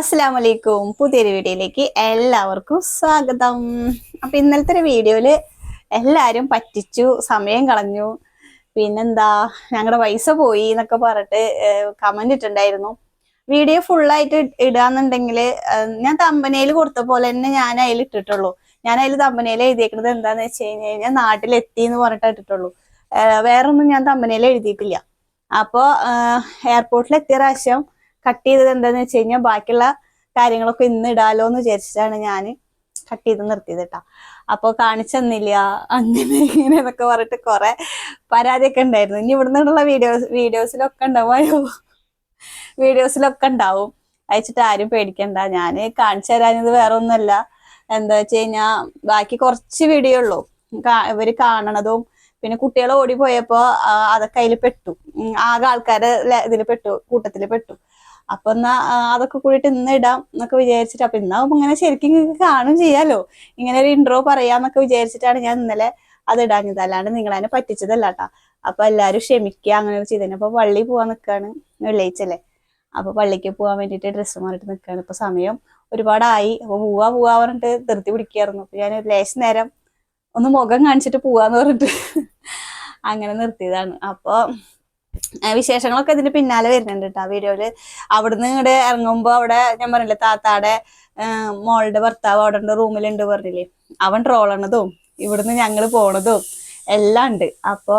അസ്സാം വലൈക്കും പുതിയൊരു വീഡിയോയിലേക്ക് എല്ലാവർക്കും സ്വാഗതം. അപ്പൊ ഇന്നലത്തെ ഒരു വീഡിയോയിൽ എല്ലാരും പറ്റിച്ചു സമയം കളഞ്ഞു. പിന്നെന്താ ഞങ്ങളുടെ പൈസ പോയി എന്നൊക്കെ പറഞ്ഞിട്ട് കമന്റ് ഇട്ടുണ്ടായിരുന്നു വീഡിയോ ഫുള്ളായിട്ട് ഇടാന്നുണ്ടെങ്കിൽ ഞാൻ തമ്പനയിൽ കൊടുത്ത പോലെ തന്നെ ഞാൻ അതിൽ ഇട്ടിട്ടുള്ളൂ. ഞാൻ അതിൽ തമ്പനയിൽ എഴുതിയേക്കുന്നത് എന്താന്ന് വെച്ച് കഴിഞ്ഞ് കഴിഞ്ഞാൽ നാട്ടിലെത്തി എന്ന് പറഞ്ഞിട്ട് ഇട്ടിട്ടുള്ളൂ. വേറൊന്നും ഞാൻ തമ്പനയിൽ എഴുതിയിട്ടില്ല. അപ്പോൾ എയർപോർട്ടിൽ എത്തിയ പ്രാവശ്യം കട്ട് ചെയ്തത് എന്താന്ന് വെച്ച് കഴിഞ്ഞാൽ ബാക്കിയുള്ള കാര്യങ്ങളൊക്കെ ഇന്ന് ഇടാലോ എന്ന് വിചാരിച്ചിട്ടാണ് ഞാൻ കട്ട് ചെയ്ത് നിർത്തിയത് കേട്ടോ. അപ്പോൾ കാണിച്ചെന്നില്ല അങ്ങനെ ഇങ്ങനെ എന്നൊക്കെ പറഞ്ഞിട്ട് കുറെ പരാതിയൊക്കെ ഉണ്ടായിരുന്നു. ഇനി ഇവിടെ നിന്നുള്ള വീഡിയോസ് വീഡിയോസിലൊക്കെ ഉണ്ടാവുമോ വീഡിയോസിലൊക്കെ ഉണ്ടാവും. അയച്ചിട്ട് ആരും പേടിക്കണ്ട. ഞാൻ കാണിച്ചു തരാഞ്ഞത് വേറെ ഒന്നുമല്ല എന്താ വെച്ച് കഴിഞ്ഞാ ബാക്കി കുറച്ച് വീഡിയോ ഉള്ളൂ. ഇവർ കാണണതും പിന്നെ കുട്ടികൾ ഓടിപ്പോയപ്പോ അതൊക്കെ അതിൽ പെട്ടു. ആകെ ആൾക്കാരെ ഇതിൽ പെട്ടു കൂട്ടത്തിൽ പെട്ടു. അപ്പൊ എന്നാ അതൊക്കെ കൂടിയിട്ട് ഇന്ന് ഇടാം എന്നൊക്കെ വിചാരിച്ചിട്ട് അപ്പൊ ഇന്നാവുമ്പോ ഇങ്ങനെ ശരിക്കും കാണും ചെയ്യാലോ. ഇങ്ങനെ ഒരു ഇൻട്രോ പറയാന്നൊക്കെ വിചാരിച്ചിട്ടാണ് ഞാൻ ഇന്നലെ അത് ഇടാഞ്ഞത്. അല്ലാണ്ട് നിങ്ങളതിനെ പറ്റിച്ചതല്ല കേട്ടാ അപ്പൊ എല്ലാരും ക്ഷമിക്കുക അങ്ങനെ ചെയ്തതിന് അപ്പൊ പള്ളി പോവാൻ നിക്കാണ് വെള്ളിയാഴ്ചല്ലേ അപ്പൊ പള്ളിക്ക് പോകാൻ വേണ്ടിയിട്ട് ഡ്രസ്സ് മാറിയിട്ട് നിൽക്കുകയാണ് ഇപ്പൊ സമയം ഒരുപാടായി. അപ്പൊ പോവാ പോവാ പറഞ്ഞിട്ട് ധൃതി പിടിക്കായിരുന്നു. അപ്പൊ ഞാൻ ഒരു ലേശം നേരം ഒന്ന് മുഖം കാണിച്ചിട്ട് പോവാന്ന് പറഞ്ഞിട്ട് അങ്ങനെ നിർത്തിയതാണ്. അപ്പൊ വിശേഷങ്ങളൊക്കെ ഇതിന്റെ പിന്നാലെ വരുന്നുണ്ട് കേട്ടോ വീഡിയോയിൽ. അവിടുന്ന് ഇങ്ങോട്ട് ഇറങ്ങുമ്പോ അവിടെ ഞാൻ പറഞ്ഞില്ലേ താത്താടെ മോളുടെ ഭർത്താവ് അവിടെ റൂമിലുണ്ട് പറഞ്ഞില്ലേ. അവൻ ട്രോളണതും ഇവിടുന്ന് ഞങ്ങൾ പോണതും എല്ലാം ഉണ്ട്. അപ്പൊ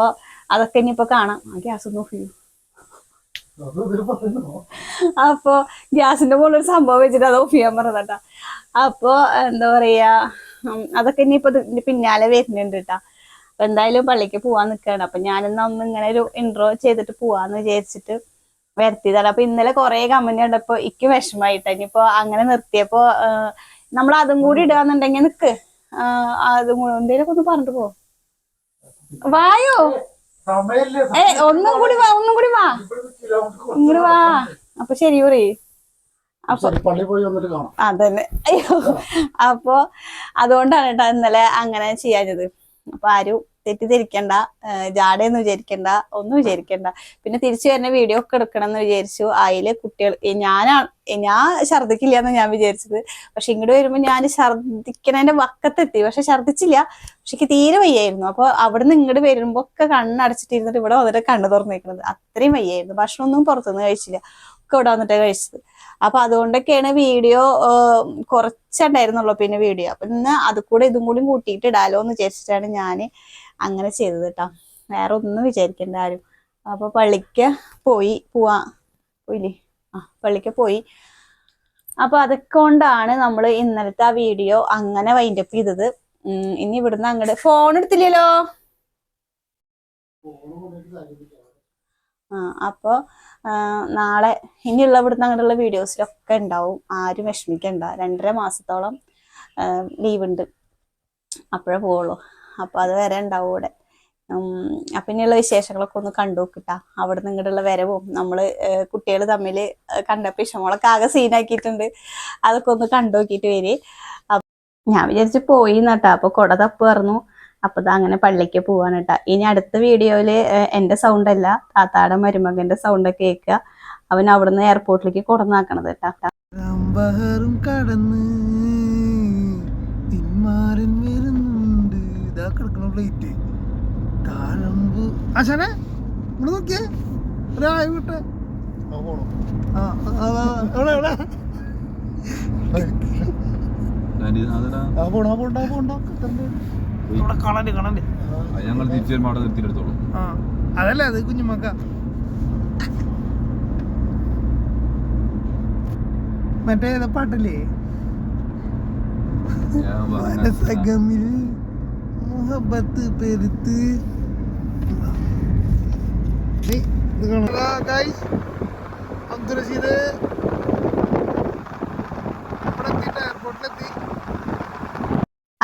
അതൊക്കെ ഇനിയിപ്പോ കാണാം. ഗ്യാസ് ഒന്ന് ഓഫ് അപ്പൊ ഗ്യാസിന്റെ മുകളിൽ ഒരു സംഭവം വെച്ചിട്ട് അത് ഓഫ് ചെയ്യാൻ പറഞ്ഞതാട്ടാ അപ്പൊ എന്താ പറയാ അതൊക്കെ ഇനിയിപ്പോ പിന്നാലെ വരുന്നുണ്ട് കേട്ടാ അപ്പൊ എന്തായാലും പള്ളിക്ക് പോവാൻ നിൽക്കുകയാണ് അപ്പൊ ഞാനെന്നാ ഒന്ന് ഇങ്ങനെ ഒരു ഇൻട്രോ ചെയ്തിട്ട് പോവാന്ന് വിചാരിച്ചിട്ട് വരുത്തിയതാണ്. അപ്പൊ ഇന്നലെ കുറെ കമന്റ് കണ്ടപ്പോ ഇക്ക് വിഷമായിട്ട്. ഇനിയിപ്പോ അങ്ങനെ നിർത്തിയപ്പോ നമ്മൾ അതും കൂടി ഇടാന്നുണ്ടെങ്കിൽ നിക്ക്. അതും കൂടി എന്തേലൊക്കെ ഒന്ന് പറഞ്ഞിട്ട് പോ. വായോ? ഏ ഒന്നും കൂടി വാ ഒന്നും കൂടി വാ. ഇങ്ങോട്ട് വാ. അപ്പൊ ശരി പറ അതന്നെ. അയ്യോ. അപ്പൊ അതുകൊണ്ടാണ് കേട്ടോ ഇന്നലെ അങ്ങനെ ചെയ്യാഞ്ഞത്. അപ്പൊ ആരും തെറ്റിദ്ധരിക്കണ്ട ജാടയെന്ന് വിചാരിക്കണ്ട ഒന്നും വിചാരിക്കണ്ട. പിന്നെ തിരിച്ചു വരുന്ന വീഡിയോ ഒക്കെ എടുക്കണം എന്ന് വിചാരിച്ചു. അതിൽ കുട്ടികൾ ഞാനാണ് ഞാൻ ഛർദിക്കില്ല എന്ന് ഞാൻ വിചാരിച്ചത്. പക്ഷെ ഇങ്ങോട്ട് വരുമ്പോൾ ഞാൻ ഛർദിക്കണതിന്റെ വക്കത്തെത്തി. പക്ഷെ ഛർദിച്ചില്ല പക്ഷെ എനിക്ക് തീരെ വയ്യായിരുന്നു. അപ്പൊ അവിടുന്ന് ഇങ്ങോട്ട് വരുമ്പോ ഒക്കെ കണ്ണടച്ചിട്ടിരുന്നിട്ട് ഇവിടെ വന്നിട്ട് കണ്ണു തുറന്നേക്കുന്നത് അത്രയും വയ്യായിരുന്നു. ഭക്ഷണമൊന്നും പുറത്തുനിന്ന് കഴിച്ചില്ല. ഒക്കെ ഇവിടെ വന്നിട്ടാണ് കഴിച്ചത്. അപ്പൊ അതുകൊണ്ടൊക്കെയാണ് വീഡിയോ കുറച്ചുണ്ടായിരുന്നുള്ളൂ പിന്നെ വീഡിയോ. അപ്പൊ ഇന്ന് അത് കൂടെ ഇതും കൂടി കൂട്ടിയിട്ട് ഇടാലോ എന്ന് വിചാരിച്ചിട്ടാണ് ഞാൻ അങ്ങനെ ചെയ്തത് കേട്ടോ വേറെ ഒന്നും വിചാരിക്കണ്ട ആരും. അപ്പൊ പള്ളിക്ക് പോയി പോവാ. പോയില്ലേ? ആ പള്ളിക്ക് പോയി. അപ്പൊ അതൊക്കെ കൊണ്ടാണ് നമ്മൾ ഇന്നലത്തെ ആ വീഡിയോ അങ്ങനെ വൈൻഡപ്പ് ചെയ്തത്. ഇനി ഇവിടുന്ന് അങ്ങോട്ട് ഫോൺ എടുത്തില്ലല്ലോ? അപ്പോൾ നാളെ ഇനിയുള്ള ഇവിടുന്ന് അങ്ങനെയുള്ള വീഡിയോസിലൊക്കെ ഉണ്ടാവും. ആരും വിഷമിക്കണ്ട. രണ്ടര മാസത്തോളം ലീവ് ഉണ്ട് അപ്പോഴേ പോവുള്ളൂ. അപ്പോൾ അത് വരെ ഉണ്ടാവും ഇവിടെ. അപ്പം ഇനിയുള്ള വിശേഷങ്ങളൊക്കെ ഒന്ന് കണ്ടു നോക്കിട്ട. അവിടെ നിന്ന് ഇങ്ങോട്ടുള്ള വരവും നമ്മൾ കുട്ടികൾ തമ്മിൽ കണ്ടപ്പോൾ ഇഷ്ടമോളൊക്കെ ആകെ സീനാക്കിയിട്ടുണ്ട്. അതൊക്കെ ഒന്ന് കണ്ടു നോക്കിയിട്ട് വരി. ഞാൻ വിചാരിച്ച് പോയി നട്ടാ അപ്പോൾ കുട തപ്പ് പറഞ്ഞു അപ്പൊ ദാ അങ്ങനെ പള്ളിക്ക് പോവാണ് കേട്ടോ ഇനി അടുത്ത വീഡിയോയിൽ എന്റെ സൗണ്ട് അല്ല താത്താടെ മരുമകന്റെ സൗണ്ട് ഒക്കെ കേൾക്കുക. അവൻ അവിടുന്ന് എയർപോർട്ടിലേക്ക് കൊടന്നാക്കണത് കേട്ടാ. ആ, ആ, ആ, എവിടെ, എവിടെ? ആ, പോണോ, ആ, പോണ്ടോ, ആ, പോണ്ടോ. ഇവിടെ കാണാണ്ട് കാണാണ്ട് ഞങ്ങൾ തിരിച്ചു വരുമ്പോൾ അവിടെ നിർത്തിയെടുത്തോളൂ ആ അതല്ലേ അത് കുഞ്ഞുമക്ക. മറ്റേ ഏതാ പാട്ടല്ലേ? ഞാൻ പറഞ്ഞ- മനസകമിൽ മുഹബത്ത് പെരുത്ത്. ഏയ്, ഇത് കാണാം. Hello, guys. അബ്ദുൾ റഷീദ് ഇവിടെ എത്തിയിട്ട് എയർപോർട്ടിലെത്തി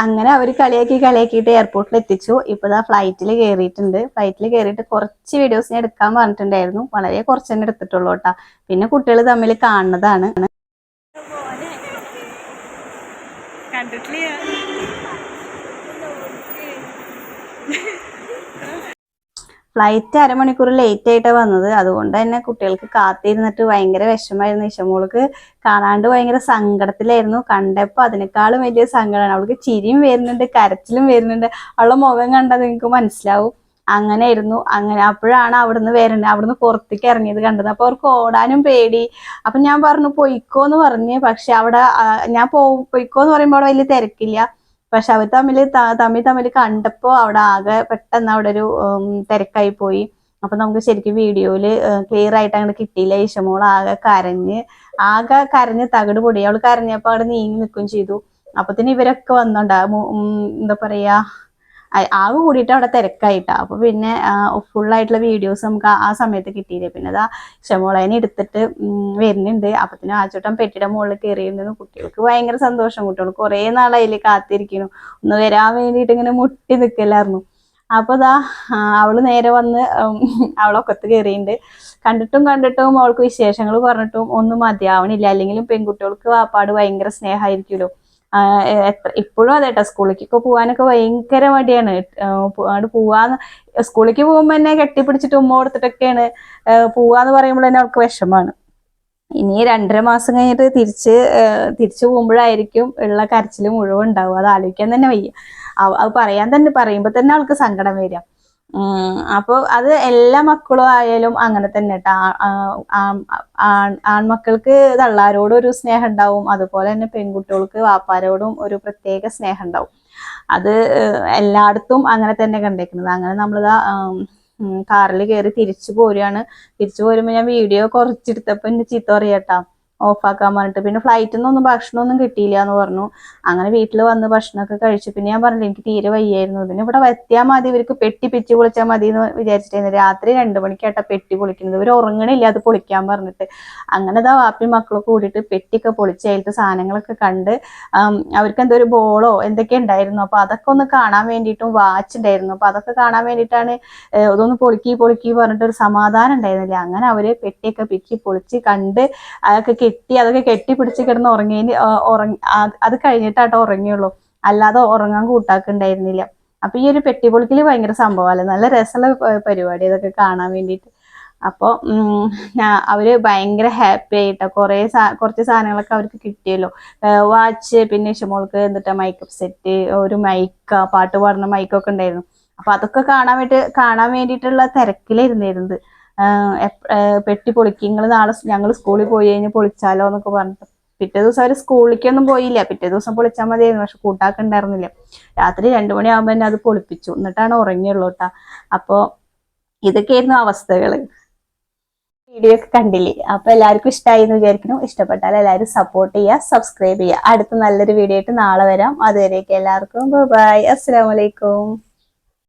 അങ്ങനെ അവർ കളിയാക്കി കളിയാക്കിയിട്ട് എയർപോർട്ടിൽ എത്തിച്ചു. ഇപ്പൊ ദാ ഫ്ലൈറ്റിൽ കയറിയിട്ടുണ്ട് ഫ്ലൈറ്റിൽ കയറിയിട്ട് കുറച്ച് വീഡിയോസ് ഞാൻ എടുക്കാൻ പറഞ്ഞിട്ടുണ്ടായിരുന്നു. വളരെ കുറച്ച് തന്നെ എടുത്തിട്ടുള്ളൂ കേട്ടോ. പിന്നെ കുട്ടികൾ തമ്മിൽ കാണുന്നതാണ്. കണ്ടിട്ടില്ല. ഫ്ലൈറ്റ് അരമണിക്കൂർ ലേറ്റ് ആയിട്ടാണ് വന്നത്. അതുകൊണ്ട് തന്നെ കുട്ടികൾക്ക് കാത്തിരുന്നിട്ട് ഭയങ്കര വിഷമായിരുന്നു ഇഷമോൾക്ക് കാണാണ്ട് ഭയങ്കര സങ്കടത്തിലായിരുന്നു. കണ്ടപ്പോൾ അതിനേക്കാളും വലിയ സങ്കടമാണ്. അവൾക്ക് ചിരിയും വരുന്നുണ്ട് കരച്ചിലും വരുന്നുണ്ട്. അവളുടെ മുഖം കണ്ടാൽ നിങ്ങൾക്ക് മനസ്സിലാവും. അങ്ങനെയായിരുന്നു. അങ്ങനെ അപ്പോഴാണ് അവിടുന്ന് വരുന്നത് അവിടുന്ന് പുറത്തേക്ക് ഇറങ്ങിയത് കണ്ടത്. അപ്പൊ അവർക്ക് ഓടാനും പേടി. അപ്പൊ ഞാൻ പറഞ്ഞു പൊയ്ക്കോന്ന് പറഞ്ഞ്. പക്ഷെ അവിടെ ഞാൻ പൊയ്ക്കോന്ന് പറയുമ്പോൾ അവിടെ വലിയ തിരക്കില്ല. പക്ഷെ അവർ തമ്മിൽ തമ്മിൽ തമ്മിൽ കണ്ടപ്പോ അവിടെ ആകെ പെട്ടെന്ന് അവിടെ ഒരു തിരക്കായി പോയി. അപ്പൊ നമുക്ക് ശരിക്കും വീഡിയോയിൽ ക്ലിയർ ആയിട്ട് അങ്ങോട്ട് കിട്ടിയില്ല. ഈശമോൾ ആകെ കരഞ്ഞ് ആകെ കരഞ്ഞ് തകട് പൊടി. അവൾ കരഞ്ഞപ്പോ അവിടെ നീങ്ങി നിൽക്കുകയും ചെയ്തു. അപ്പത്തിന് ഇവരൊക്കെ വന്നോണ്ടാ എന്താ പറയാ ആകെ കൂടിയിട്ട് അവിടെ തിരക്കായിട്ടാ. അപ്പൊ പിന്നെ ഫുൾ ആയിട്ടുള്ള വീഡിയോസ് നമുക്ക് ആ- സമയത്ത് കിട്ടിയില്ല. പിന്നെ അതാ ഷമോളേനെ എടുത്തിട്ട് വരുന്നുണ്ട്. അപ്പത്തിന് ആച്ചോട്ടം പെട്ടിയുടെ മുകളിൽ കയറിയിരുന്നു കുട്ടികൾക്ക് ഭയങ്കര സന്തോഷം. കുട്ടികൾ കുറെ നാളായി കാത്തിരിക്കുന്നു ഒന്ന് വരാൻ വേണ്ടിയിട്ട് ഇങ്ങനെ മുട്ടി നിൽക്കലായിരുന്നു അപ്പൊ ദാ അവൾ നേരെ വന്ന് അവളൊക്കത്ത് കയറിയിട്ടുണ്ട് കണ്ടിട്ടും കണ്ടിട്ടും അവൾക്ക് വിശേഷങ്ങൾ പറഞ്ഞിട്ടും ഒന്നും മതിയാവണില്ല. അല്ലെങ്കിലും പെൺകുട്ടികൾക്ക് വാപ്പാട് ഭയങ്കര സ്നേഹമായിരിക്കുമല്ലോ. ഇപ്പോഴും അതെ കേട്ടോ സ്കൂളിലേക്കൊക്കെ പോകാനൊക്കെ ഭയങ്കര മടിയാണ്. അവിടെ പോവാന്ന് സ്കൂളിലേക്ക് പോകുമ്പോൾ തന്നെ കെട്ടിപ്പിടിച്ചിട്ട് ഉമ്മ കൊടുത്തിട്ടൊക്കെയാണ് പോവാന്ന് പറയുമ്പോൾ തന്നെ അവൾക്ക് വിഷമാണ്. ഇനി രണ്ടര മാസം കഴിഞ്ഞിട്ട് തിരിച്ച് തിരിച്ചു പോകുമ്പോഴായിരിക്കും ഉള്ള കരച്ചിൽ മുഴുവൻ ഉണ്ടാവും അത് ആലോചിക്കാൻ തന്നെ വയ്യ. അത് പറയാൻ തന്നെ പറയുമ്പോൾ തന്നെ അവൾക്ക് സങ്കടം വരിക. അപ്പൊ അത് എല്ലാ മക്കളും ആയാലും അങ്ങനെ തന്നെ കേട്ടോ ആൺമക്കൾക്ക് തള്ളാരോടും ഒരു സ്നേഹം ഉണ്ടാവും. അതുപോലെ തന്നെ പെൺകുട്ടികൾക്ക് വാപ്പാരോടും ഒരു പ്രത്യേക സ്നേഹം ഉണ്ടാവും. അത് എല്ലായിടത്തും അങ്ങനെ തന്നെ കണ്ടേക്കുന്നത്. അങ്ങനെ നമ്മളിതാ കാറിൽ കയറി തിരിച്ചു പോരുകയാണ്. തിരിച്ചു പോരുമ്പോൾ ഞാൻ വീഡിയോ കുറച്ചെടുത്തപ്പോൾ എന്റെ ചീത്ത പറയാട്ടാ ഓഫാക്കാൻ പറഞ്ഞിട്ട്. പിന്നെ ഫ്ലൈറ്റിൽ നിന്നൊന്നും ഭക്ഷണമൊന്നും കിട്ടിയില്ല എന്ന് പറഞ്ഞു. അങ്ങനെ വീട്ടിൽ വന്ന് ഭക്ഷണമൊക്കെ കഴിച്ചു. പിന്നെ ഞാൻ പറഞ്ഞില്ല എനിക്ക് തീരെ വയ്യായിരുന്നു. പിന്നെ ഇവിടെ എത്തിയാൽ മതി ഇവർക്ക് പെട്ടി പിച്ച് പൊളിച്ചാൽ മതി എന്ന് വിചാരിച്ചിട്ടായിരുന്നു. രാത്രി രണ്ട് മണിക്കായിട്ടാ പെട്ടി പൊളിക്കുന്നത് ഇവർ ഉറങ്ങണില്ല അത് പൊളിക്കാൻ പറഞ്ഞിട്ട്. അങ്ങനെ ദാ വാപ്പി മക്കളൊക്കെ കൂടിയിട്ട് പെട്ടിയൊക്കെ പൊളിച്ച് അതിലത്തെ സാധനങ്ങളൊക്കെ കണ്ട് അവർക്ക് എന്തോ ഒരു ബോളോ എന്തൊക്കെ ഉണ്ടായിരുന്നു. അപ്പൊ അതൊക്കെ ഒന്ന് കാണാൻ വേണ്ടിയിട്ടും വാച്ച് ഉണ്ടായിരുന്നു. അപ്പൊ അതൊക്കെ കാണാൻ വേണ്ടിയിട്ടാണ് ഇതൊന്ന് പൊളിക്കി പൊളിക്കി പറഞ്ഞിട്ട് ഒരു സമാധാനം ഉണ്ടായിരുന്നില്ല. അങ്ങനെ അവർ പെട്ടിയൊക്കെ പിക്കി പൊളിച്ച് കണ്ട് അതൊക്കെ കെട്ടി അതൊക്കെ കെട്ടി പിടിച്ച് കിടന്ന് ഉറങ്ങിയതിന് ഉറങ്ങി അത് കഴിഞ്ഞിട്ടാട്ടോ ഉറങ്ങിയുള്ളൂ. അല്ലാതെ ഉറങ്ങാൻ കൂട്ടാക്കുണ്ടായിരുന്നില്ല. അപ്പൊ ഈ ഒരു പെട്ടി പൊളിക്കൽ ഭയങ്കര സംഭവമല്ലേ നല്ല രസമുള്ള പരിപാടി അതൊക്കെ കാണാൻ വേണ്ടിയിട്ട്. അപ്പോൾ അവർ ഭയങ്കര ഹാപ്പി ആയിട്ടോ. കുറേ കുറച്ച് സാധനങ്ങളൊക്കെ അവർക്ക് കിട്ടിയല്ലോ. വാച്ച് പിന്നെ ഇഷമോൾക്ക് എന്നിട്ട് മൈക്കപ്പ് സെറ്റ് ഒരു മൈക്ക പാട്ട് പാടുന്ന മൈക്കൊക്കെ ഉണ്ടായിരുന്നു. അപ്പൊ അതൊക്കെ കാണാൻ വേണ്ടി കാണാൻ വേണ്ടിയിട്ടുള്ള തിരക്കിലായിരുന്നിരുന്നത് പെട്ടി പൊളിക്കും. നിങ്ങൾ നാളെ ഞങ്ങൾ സ്കൂളിൽ പോയി കഴിഞ്ഞ് പൊളിച്ചാലോ എന്നൊക്കെ പറഞ്ഞിട്ട്. പിറ്റേ ദിവസം അവർ സ്കൂളിലേക്കൊന്നും പോയില്ല. പിറ്റേ ദിവസം പൊളിച്ചാൽ മതിയായിരുന്നു. പക്ഷെ കൂട്ടാക്കുണ്ടായിരുന്നില്ല രാത്രി രണ്ടു മണിയാകുമ്പോൾ തന്നെ അത് പൊളിപ്പിച്ചു. എന്നിട്ടാണ് ഉറങ്ങിയുള്ളൂ കേട്ടാ അപ്പോ ഇതൊക്കെയായിരുന്നു അവസ്ഥകൾ വീഡിയോ ഒക്കെ കണ്ടില്ലേ? അപ്പൊ എല്ലാവർക്കും ഇഷ്ടമായി എന്ന് വിചാരിക്കുന്നു. ഇഷ്ടപ്പെട്ടാൽ എല്ലാവരും സപ്പോർട്ട് ചെയ്യുക സബ്സ്ക്രൈബ് ചെയ്യുക അടുത്ത നല്ലൊരു വീഡിയോ ആയിട്ട് നാളെ വരാം. അതുവരേക്കും എല്ലാവർക്കും. ബൈ അസ്സലാമലൈക്കും